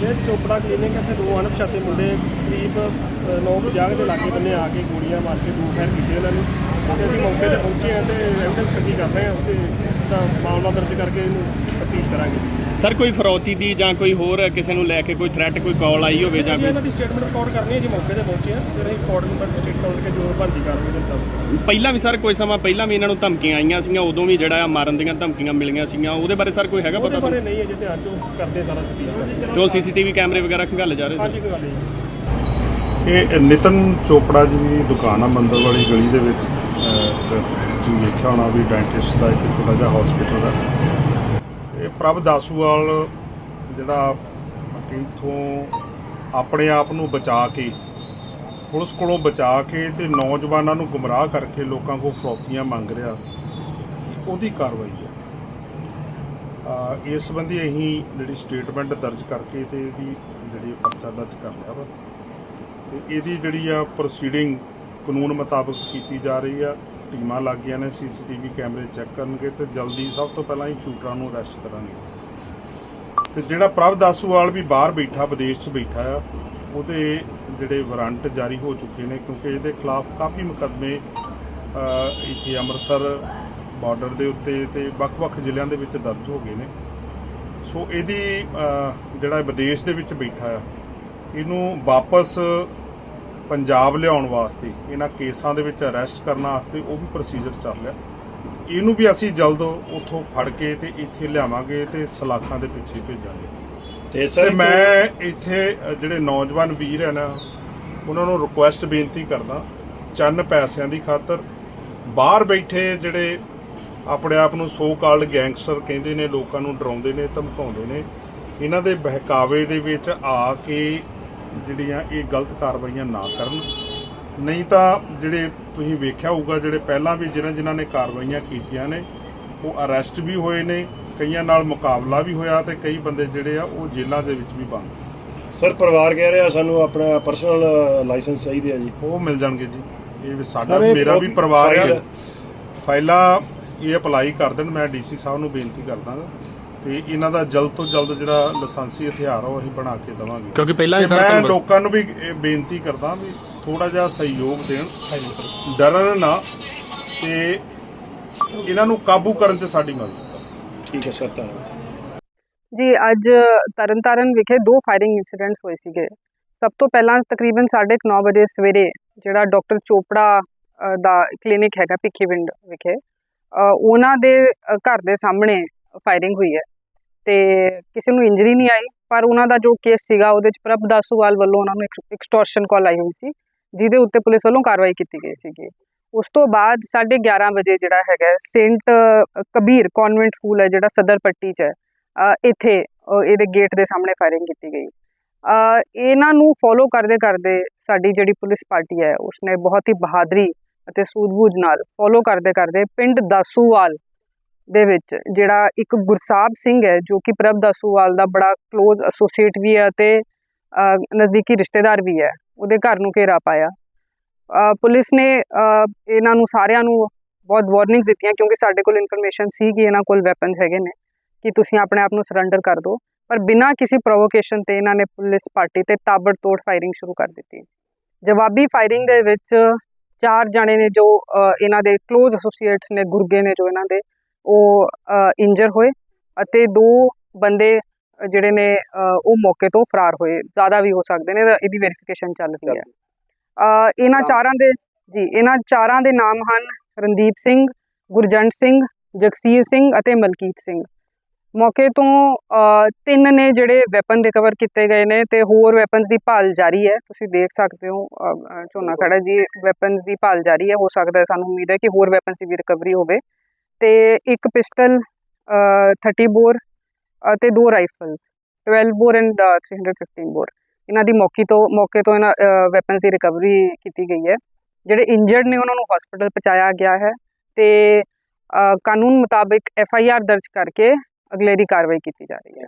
ਇਹ ਚੋਪੜਾ ਕਲੀਨਿਕ ਇੱਥੇ ਦੋ ਅਣਪਛਾਤੇ ਮੁੰਡੇ, ਕਰੀਬ 9:50 ਦੇ ਲਾਗੇ ਬੰਨੇ ਆ ਕੇ ਗੋਲੀਆਂ ਮਾਰ ਕੇ ਦੋ ਫਾਇਰ ਕੀਤੇ ਉਹਨਾਂ ਨੂੰ। ਤੇ ਅਸੀਂ ਮੌਕੇ ਤੇ ਪਹੁੰਚੇ ਹਾਂ ਤੇ ਐਵੀਡੈਂਸ ਇਕੱਠੀ ਕਰ ਰਹੇ ਹਾਂ ਤੇ ਤਾਂ ਮਾਮਲਾ ਦਰਜ ਕਰਕੇ ਇਹਨੂੰ ਤਫਤੀਸ਼ ਕਰਾਂਗੇ। ਸਰ ਕੋਈ ਫਰੌਤੀ ਦੀ ਜਾਂ ਕੋਈ ਹੋਰ ਕਿਸੇ ਨੂੰ ਲੈ ਕੇ ਕੋਈ ਥ੍ਰੈਟ ਕੋਈ ਕਾਲ ਆਈ ਹੋਵੇ ਜਾਂ ਕੋਈ ਇਹਨਾਂ ਦੀ ਸਟੇਟਮੈਂਟ ਰਿਕਾਰਡ ਕਰਨੀ ਹੈ ਜੀ ਮੌਕੇ ਤੇ ਪਹੁੰਚੇ ਹਾਂ। ਫਿਰ ਅਸੀਂ ਕੋਰਟ ਨੰਬਰ ਸਟੇਟਮੈਂਟ ਕੇ ਜੋ ਬਣਦੀ ਕਾਰਵਾਈ ਦੇ ਮੁਤਾਬਕ ਪਹਿਲਾਂ ਵੀ ਸਰ ਕੋਈ ਸਮਾਂ ਪਹਿਲਾਂ ਵੀ ਇਹਨਾਂ ਨੂੰ ਧਮਕੀਆਂ ਆਈਆਂ ਸੀਗੀਆਂ ਉਦੋਂ ਵੀ ਜਿਹੜਾ ਆ ਮਾਰਨ ਦੀਆਂ ਧਮਕੀਆਂ ਮਿਲੀਆਂ ਸੀਗੀਆਂ। ਉਹਦੇ ਬਾਰੇ ਸਰ ਕੋਈ ਹੈਗਾ ਉਹਦੇ ਪਤਾ ਬਾਰੇ ਨਹੀਂ ਅਜੇ ਧਿਆਨ ਚੋਂ ਕਰਦੇ ਸਾਰਾ ਤਫਤੀਸ਼ ਕਰਦੇ ਜੋ ਸੀਸੀਟੀਵੀ ਕੈਮਰੇ ਵਗੈਰਾ ਖੰਗਾਲੇ ਜਾ ਰਹੇ ਸੀ। ਹਾਂਜੀ ਕੋਈ ਗੱਲ ਨਹੀਂ ਜੀ। ਇਹ ਨਿਤਨ ਚੋਪੜਾ ਜੀ ਦੀ ਦੁਕਾਨ ਆ ਮੰਦਰ ਵਾਲੀ ਗਲੀ ਦੇ ਵਿੱਚ ਅਹ, ਤੁਸੀਂ ਵੇਖਿਆ ਹੋਣਾ ਵੀ ਡੈਂਟਿਸਟ ਦਾ ਇੱਕ ਛੋਟਾ ਜਿਹਾ ਹਸਪੀਟਲ ਹੈ ਇਹ ਪ੍ਰਭ ਦਾਸੂਵਾਲ ਜਿਹੜਾ ਕਿ ਇੱਥੋਂ ਆਪਣੇ ਆਪ ਨੂੰ ਬਚਾ ਕੇ ਪੁਲਿਸ ਕੋਲੋਂ ਬਚਾ ਕੇ ਤੇ ਨੌਜਵਾਨਾਂ ਨੂੰ ਗੁੰਮਰਾਹ ਕਰਕੇ ਲੋਕਾਂ ਕੋਲ ਫਰੋਤੀਆਂ ਮੰਗ ਰਿਹਾ ਉਹਦੀ ਕਾਰਵਾਈ ਹੈ। ਇਸ ਸੰਬੰਧੀ ਅਸੀਂ ਜਿਹੜੀ ਸਟੇਟਮੈਂਟ ਦਰਜ ਕਰਕੇ ਤੇ ਇਹਦੀ ਜਿਹੜੀ ਪਰਚਾ ਦਰਜ ਕਰ ਲਿਆ ਵਾ। ਤੇ ਇਹਦੀ ਜਿਹੜੀ ਆ ਪ੍ਰੋਸੀਡਿੰਗ ਕਾਨੂੰਨ ਮੁਤਾਬਕ ਕੀਤੀ ਜਾ ਰਹੀ ਆ, ਟੀਮਾਂ ਲੱਗ ਗਈਆਂ ਨੇ, ਸੀਸੀਟੀਵੀ ਕੈਮਰੇ ਚੈੱਕ ਕਰਨਗੇ ਤੇ ਜਲਦੀ ਸਭ ਤੋਂ ਪਹਿਲਾਂ ਹੀ ਸ਼ੂਟਰਾਂ ਨੂੰ ਅਰੈਸਟ ਕਰਾਂਗੇ। ਤੇ ਜਿਹੜਾ ਪ੍ਰਭ ਦਾਸੂਵਾਲ ਵੀ ਬਾਹਰ ਬੈਠਾ, ਵਿਦੇਸ਼ 'ਚ ਬੈਠਾ ਆ, ਉਹਦੇ ਜਿਹੜੇ ਵਾਰੰਟ ਜਾਰੀ ਹੋ ਚੁੱਕੇ ਨੇ ਕਿਉਂਕਿ ਇਹਦੇ ਖਿਲਾਫ ਕਾਫੀ ਮੁਕੱਦਮੇ ਇੱਥੇ ਅੰਮ੍ਰਿਤਸਰ ਬਾਰਡਰ ਦੇ ਉੱਤੇ ਤੇ ਵੱਖ-ਵੱਖ ਜ਼ਿਲ੍ਹਿਆਂ ਦੇ ਵਿੱਚ ਦਰਜ ਹੋ ਗਏ ਨੇ। ਸੋ ਇਹਦੀ ਜਿਹੜਾ ਵਿਦੇਸ਼ ਦੇ ਵਿੱਚ ਬੈਠਾ ਆ ਇਹਨੂੰ ਵਾਪਸ ਪੰਜਾਬ ਲਿਆਉਣ ਵਾਸਤੇ ਇਹਨਾਂ ਕੇਸਾਂ ਦੇ ਵਿੱਚ ਅਰੈਸਟ ਕਰਨ ਵਾਸਤੇ ਉਹ ਵੀ ਪ੍ਰੋਸੀਜਰ ਚੱਲ ਰਿਹਾ। ਇਹਨੂੰ ਵੀ ਅਸੀਂ ਜਲਦ ਉੱਥੋਂ ਫੜ ਕੇ ਤੇ ਇੱਥੇ ਲਿਆਵਾਂਗੇ ਤੇ ਸਲਾਖਾਂ ਦੇ ਪਿੱਛੇ ਭੇਜਾਂਗੇ। ਤੇ ਤੇ ਮੈਂ ਇੱਥੇ ਜਿਹੜੇ ਨੌਜਵਾਨ ਵੀਰ ਹੈ ਨਾ ਉਹਨਾਂ ਨੂੰ ਰਿਕੁਐਸਟ ਬੇਨਤੀ ਕਰਦਾ ਚੰਨ ਪੈਸਿਆਂ ਦੀ ਖਾਤਰ। ਬਾਹਰ ਬੈਠੇ ਜਿਹੜੇ ਆਪਣੇ ਆਪ ਨੂੰ ਸੋ ਕਾਲਡ ਗੈਂਗਸਟਰ ਕਹਿੰਦੇ ਨੇ ਲੋਕਾਂ ਨੂੰ ਡਰਾਉਂਦੇ ਨੇ ਧਮਕਾਉਂਦੇ ਨੇ ਇਹਨਾਂ ਦੇ ਬਹਿਕਾਵੇ ਦੇ ਵਿੱਚ ਆ ਕੇ ਜਿਹੜੀਆਂ ਇਹ ਗਲਤ ਕਾਰਵਾਈਆਂ ਨਾ ਕਰਨ। ਨਹੀਂ ਤਾਂ ਜਿਹੜੇ ਤੁਸੀਂ ਵੇਖਿਆ ਹੋਊਗਾ ਜਿਹੜੇ ਪਹਿਲਾਂ ਵੀ ਜਿਨ੍ਹਾਂ ਜਿਨ੍ਹਾਂ ਨੇ ਕਾਰਵਾਈਆਂ ਕੀਤੀਆਂ ਨੇ ਉਹ ਅਰੈਸਟ ਵੀ ਹੋਏ ਨੇ ਕਈਆਂ ਨਾਲ ਮੁਕਾਬਲਾ ਵੀ ਹੋਇਆ ਤੇ ਕਈ ਬੰਦੇ ਜਿਹੜੇ ਆ ਉਹ ਜੇਲ੍ਹਾਂ ਦੇ ਵਿੱਚ ਵੀ ਬੰਦ ਸਰ ਪਰਿਵਾਰ ਕਹਿ ਰਿਹਾ ਸਾਨੂੰ ਆਪਣਾ ਪਰਸਨਲ ਲਾਇਸੈਂਸ ਚਾਹੀਦੇ ਆ ਜੀ। ਉਹ ਮਿਲ ਜਾਣਗੇ ਜੀ। ਇਹ ਸਾਡਾ ਮੇਰਾ ਵੀ ਪਰਿਵਾਰ ਆ ਹੈ। ਫਾਈਲਾਂ ਇਹ ਅਪਲਾਈ ਕਰ ਦੇਣ ਮੈਂ ਡੀਸੀ ਸਾਹਿਬ ਨੂੰ ਬੇਨਤੀ ਕਰਦਾ ਤੇ ਇਹਨਾਂ ਦਾ ਜਲਦ ਤੋਂ ਜਲਦ ਜਿਹੜਾ ਲਾਇਸੈਂਸੀ ਹਥਿਆਰ ਆ ਉਹ ਅਸੀਂ ਬਣਾ ਕੇ ਦੇਵਾਂਗੇ। ਕਿਉਂਕਿ ਪਹਿਲਾਂ ਤੇ ਹੀ ਸਰ ਮੈਂ ਤੁਹਾਨੂੰ ਲੋਕਾਂ ਨੂੰ ਵੀ ਇਹ ਬੇਨਤੀ ਕਰਦਾ ਵੀ ਥੋੜਾ ਜਿਹਾ ਸਹਿਯੋਗ ਦੇਣ। ਡਰਨ ਨਾ। ਤੇ ਇਹਨਾਂ ਨੂੰ ਕਾਬੂ ਕਰਨ 'ਚ ਸਾਡੀ ਮਦਦ ਕਰੋ। ਠੀਕ ਹੈ ਸਰ ਧੰਨਵਾਦ। ਜੀ ਅੱਜ ਤਰਨਤਾਰਨ ਵਿਖੇ ਦੋ ਫਾਇਰਿੰਗ ਇਨਸੀਡੈਂਟਸ ਹੋਏ ਸੀਗੇ। ਸਭ ਤੋਂ ਪਹਿਲਾਂ ਤਕਰੀਬਨ 9:30 ਵਜੇ ਸਵੇਰੇ ਜਿਹੜਾ ਡਾਕਟਰ ਚੋਪੜਾ ਅ, ਦਾ ਕਲੀਨਿਕ ਹੈਗਾ ਭਿੱਖੀਵਿੰਡ ਵਿਖੇ ਅ, ਉਹਨਾਂ ਦੇ ਅ, ਘਰ ਦੇ ਸਾਹਮਣੇ ਫਾਇਰਿੰਗ ਹੋਈ ਹੈ। ਤੇ ਕਿਸੇ ਨੂੰ ਇੰਜਰੀ ਨਹੀਂ ਆਈ, ਪਰ ਉਹਨਾਂ ਦਾ ਜੋ ਕੇਸ ਸੀਗਾ ਉਹਦੇ ਚ ਪ੍ਰਭ ਦਾਸੂਵਾਲ ਵੱਲੋਂ ਉਹਨਾਂ ਨੂੰ ਐਕਸਟੋਰਸ਼ਨ ਕਾਲ ਆਈ ਹੋਈ ਸੀ, ਜਿਹਦੇ ਉੱਤੇ ਪੁਲਿਸ ਵੱਲੋਂ ਕਾਰਵਾਈ ਕੀਤੀ ਗਈ ਸੀਗੀ। ਉਸ ਤੋਂ ਬਾਅਦ 11:30 ਵਜੇ ਜਿਹੜਾ ਹੈਗਾ ਸੇਂਟ ਕਬੀਰ ਕਨਵੈਂਟ ਸਕੂਲ ਹੈ ਜਿਹੜਾ ਸਦਰ ਪੱਟੀ 'ਚ ਹੈ ਇੱਥੇ ਇਹਦੇ ਗੇਟ ਦੇ ਸਾਹਮਣੇ ਫਾਇਰਿੰਗ ਕੀਤੀ ਗਈ। ਇਹਨਾਂ ਨੂੰ ਫੋਲੋ ਕਰਦੇ ਕਰਦੇ ਸਾਡੀ ਜਿਹੜੀ ਪੁਲਿਸ ਪਾਰਟੀ ਹੈ, ਉਸਨੇ ਬਹੁਤ ਹੀ ਬਹਾਦਰੀ ਅਤੇ ਸੂਝ-ਬੂਝ ਨਾਲ ਫੋਲੋ ਕਰਦੇ ਕਰਦੇ ਪਿੰਡ ਦਾਸੂਵਾਲ ਦੇ ਵਿੱਚ, ਜਿਹੜਾ ਇੱਕ ਗੁਰਸਾਹਿਬ ਸਿੰਘ ਹੈ, ਜੋ ਕਿ ਪ੍ਰਭ ਦਾਸੂਵਾਲ ਦਾ ਬੜਾ ক্লোਜ਼ ਐਸੋਸੀਏਟ ਵੀ ਹੈ ਤੇ ਨਜ਼ਦੀਕੀ ਰਿਸ਼ਤੇਦਾਰ ਵੀ ਹੈ, ਉਹਦੇ ਘਰ ਨੂੰ ਘੇਰਾ ਪਾਇਆ। ਪੁਲਿਸ ਨੇ ਇਹਨਾਂ ਨੂੰ ਸਾਰਿਆਂ ਨੂੰ ਬਹੁਤ ਵਾਰਨਿੰਗਸ ਦਿੱਤੀਆਂ, ਕਿਉਂਕਿ ਸਾਡੇ ਕੋਲ ਇਨਫੋਰਮੇਸ਼ਨ ਸੀ ਕਿ ਇਹਨਾਂ ਕੋਲ ਵੈਪਨਸ ਹੈਗੇ ਨੇ, ਕਿ ਤੁਸੀਂ ਆਪਣੇ ਆਪ ਨੂੰ ਸਰੈਂਡਰ ਕਰ ਦਿਓ। ਪਰ ਬਿਨਾਂ ਕਿਸੇ ਪ੍ਰੋਵੋਕੇਸ਼ਨ ਤੇ ਇਹਨਾਂ ਨੇ ਪੁਲਿਸ ਪਾਰਟੀ ਤੇ ਤਾਬੜ ਤੋੜ ਫਾਇਰਿੰਗ ਸ਼ੁਰੂ ਕਰ ਦਿੱਤੀ। ਜਵਾਬੀ ਫਾਇਰਿੰਗ ਦੇ ਵਿੱਚ ਚਾਰ ਜਣੇ ਨੇ ਜੋ ਇਹਨਾਂ ਦੇ ক্লোਜ਼ ਐਸੋਸੀਏਟਸ ਨੇ, ਗੁਰਗੇ ਨੇ ਜੋ ਇਹਨਾਂ ਦੇ ਉਹ ਇੰਜਰ ਹੋਏ ਅਤੇ ਦੋ ਬੰਦੇ ਜਿਹੜੇ ਨੇ ਉਹ ਮੌਕੇ ਤੋਂ ਫਰਾਰ ਹੋਏ। ਜ਼ਿਆਦਾ ਵੀ ਹੋ ਸਕਦੇ ਨੇ ਇਹਦੀ ਵੈਰੀਫਿਕੇਸ਼ਨ ਚੱਲ ਰਹੀ ਹੈ। ਇਹਨਾਂ ਚਾਰਾਂ ਦੇ ਜੀ ਇਹਨਾਂ ਚਾਰਾਂ ਦੇ ਨਾਮ ਹਨ ਰਣਦੀਪ ਸਿੰਘ ਗੁਰਜੰਟ ਸਿੰਘ ਜਗਸੀਰ ਸਿੰਘ ਅਤੇ ਮਲਕੀਤ ਸਿੰਘ। ਮੌਕੇ ਤੋਂ ਤਿੰਨ ਨੇ ਜਿਹੜੇ ਵੈਪਨ ਰਿਕਵਰ ਕੀਤੇ ਗਏ ਨੇ ਤੇ ਹੋਰ ਵੈਪਨਸ ਦੀ ਭਾਲ ਜਾਰੀ ਹੈ। ਤੁਸੀਂ ਦੇਖ ਸਕਦੇ ਹੋ ਝੋਨਾ ਖੜਾ ਜੀ ਵੈਪਨਸ ਦੀ ਭਾਲ ਜਾਰੀ ਹੈ ਹੋ ਸਕਦਾ ਸਾਨੂੰ ਉਮੀਦ ਹੈ ਕਿ ਹੋਰ ਵੈਪਨਸ ਦੀ ਵੀ ਰਿਕਵਰੀ ਹੋਵੇ। ਤੇ ਇੱਕ ਪਿਸਟਲ 30 ਬੋਰ ਅਤੇ ਦੋ ਰਾਈਫਲਸ 12 ਬੋਰ ਐਂਡ 315 ਬੋਰ। ਇਹਨਾਂ ਦੀ ਮੌਕੇ ਤੋਂ ਮੌਕੇ ਤੋਂ ਇਹਨਾਂ ਵੈਪਨਸ ਦੀ ਰਿਕਵਰੀ ਕੀਤੀ ਗਈ ਹੈ। ਜਿਹੜੇ ਇੰਜਰਡ ਨੇ, ਉਹਨਾਂ ਨੂੰ ਹਸਪੀਟਲ ਪਹੁੰਚਾਇਆ ਗਿਆ ਹੈ ਤੇ ਕਾਨੂੰਨ ਮੁਤਾਬਿਕ ਐਫ ਆਈ ਆਰ ਦਰਜ ਕਰਕੇ ਅਗਲੇਰੀ ਕਾਰਵਾਈ ਕੀਤੀ ਜਾ ਰਹੀ ਹੈ।